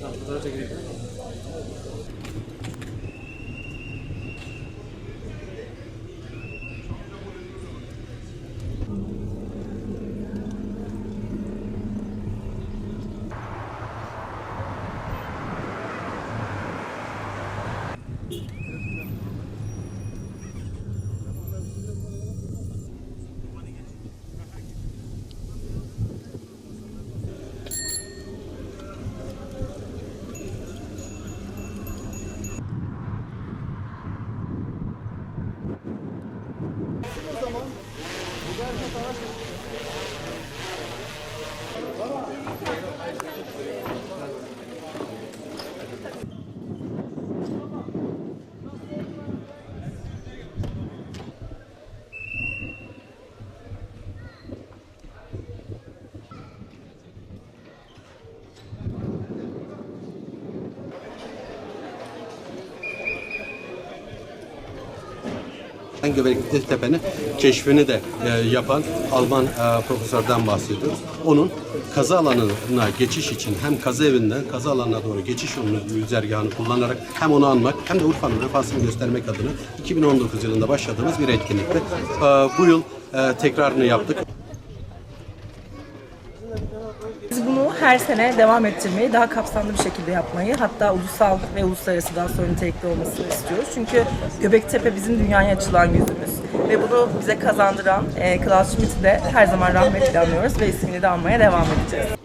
Tamam, fotoğraf çekelim. Göbekli Tepe'nin keşfini de e, yapan Alman e, profesörden bahsediyoruz. Onun kazı alanına geçiş için hem kazı evinden kazı alanına doğru geçiş yolunu güzergahını kullanarak hem onu anmak hem de Urfa'nın vefasını göstermek adına 2019 yılında başladığımız bir etkinlikti. E, bu yıl e, tekrarını yaptık. Biz bunu her sene devam ettirmeyi, daha kapsamlı bir şekilde yapmayı, hatta ulusal ve uluslararası daha sonra nitelikli olmasını istiyoruz. Çünkü Göbektepe bizim dünyaya açılan yüzümüz. Ve bunu bize kazandıran e, Klaus Schmidt'i de her zaman rahmetle anıyoruz ve ismini de anmaya devam edeceğiz.